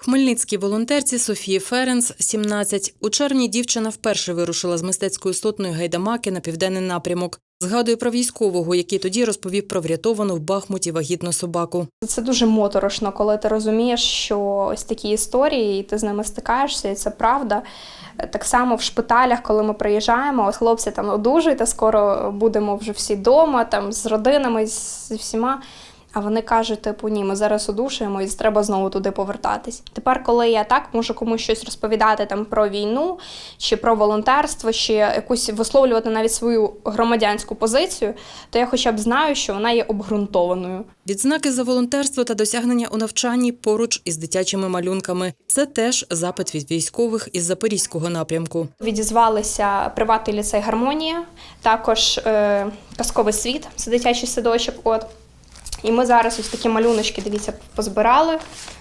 Хмельницькій волонтерці Софії Ференц, 17. У червні дівчина вперше вирушила з мистецької сотної гайдамаки на південний напрямок. Згадує про військового, який тоді розповів про врятовану в Бахмуті вагітну собаку. Це дуже моторошно, коли ти розумієш, що ось такі історії, і ти з ними стикаєшся, і це правда. Так само в шпиталях, коли ми приїжджаємо, хлопці там одужуйте, скоро будемо вже всі вдома, там з родинами, з всіма. А вони кажуть, типу, ні, ми зараз одушуємо і треба знову туди повертатись. Тепер, коли я так можу комусь щось розповідати там про війну, чи про волонтерство, чи якусь висловлювати навіть свою громадянську позицію, то я хоча б знаю, що вона є обґрунтованою. Відзнаки за волонтерство та досягнення у навчанні поруч із дитячими малюнками. Це теж запит від військових із запорізького напрямку. Відізвалися приватний ліцей Гармонія, також е, казковий світ, це дитячий садочок. От. І ми зараз ось такі малюночки, дивіться, позбирали,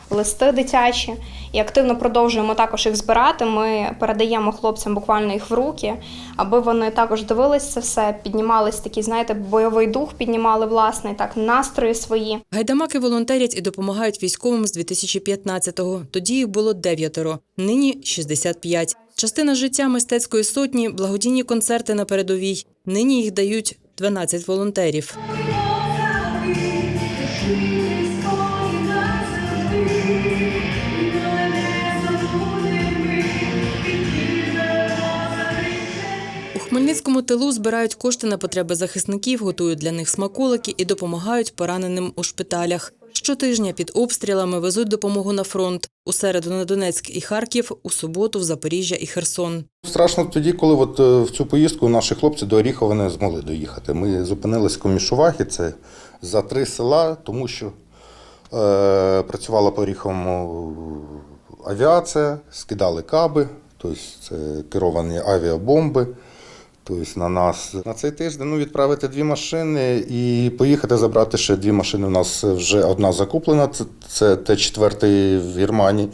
листи дитячі, і активно продовжуємо також їх збирати. Ми передаємо хлопцям буквально їх в руки, аби вони також дивились це все, піднімались такий, знаєте, бойовий дух, піднімали власний, так, настрої свої. Гайдамаки волонтерять і допомагають військовим з 2015-го. Тоді їх було дев'ятеро, нині 65. Частина життя мистецької сотні благодійні концерти на передовій. Нині їх дають 12 волонтерів. У Хмельницькому тилу збирають кошти на потреби захисників, готують для них смаколики і допомагають пораненим у шпиталях. Щотижня під обстрілами везуть допомогу на фронт. У середу на Донецьк і Харків, у суботу в Запоріжжя і Херсон. Страшно тоді, коли от е, в цю поїздку наші хлопці до Оріхова не змогли доїхати. Ми зупинились в Комішувахі, це за три села, тому що е, працювала по Оріховому авіація, скидали каби, тобто це керовані авіабомби. Тобто на нас на цей тиждень ну, відправити дві машини і поїхати забрати ще дві машини. У нас вже одна закуплена, це, це Т-4 в Германії,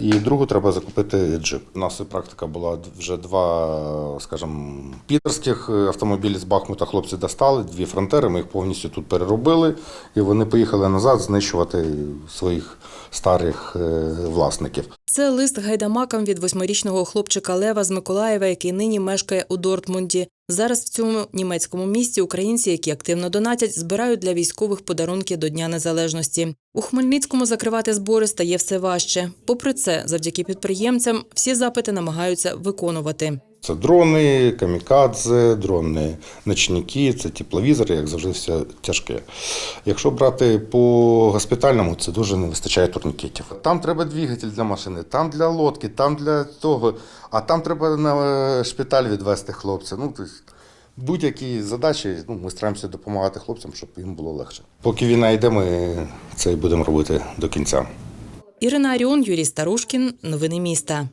і другу треба закупити джип. У нас практика була вже два, скажімо, підерських автомобілі з Бахмута хлопці достали, дві фронтери, ми їх повністю тут переробили, і вони поїхали назад знищувати своїх старих е, власників. Це лист гайдамакам від восьмирічного хлопчика Лева з Миколаєва, який нині мешкає у Дортмунді. Зараз в цьому німецькому місті українці, які активно донатять, збирають для військових подарунки до Дня Незалежності. У Хмельницькому закривати збори стає все важче. Попри це, завдяки підприємцям, всі запити намагаються виконувати. Це дрони, камікадзе, дрони ночники, це тепловізори, як завжди, все тяжке. Якщо брати по госпітальному, це дуже не вистачає турнікетів. Там треба двигатель для машини, там для лодки, там для того, а там треба на е, шпиталь відвести хлопця. Ну, тобто, будь-які задачі, ну, ми стараємося допомагати хлопцям, щоб їм було легше. Поки війна йде, ми це будемо робити до кінця. Ірина Аріон, Юрій Старушкін. Новини міста.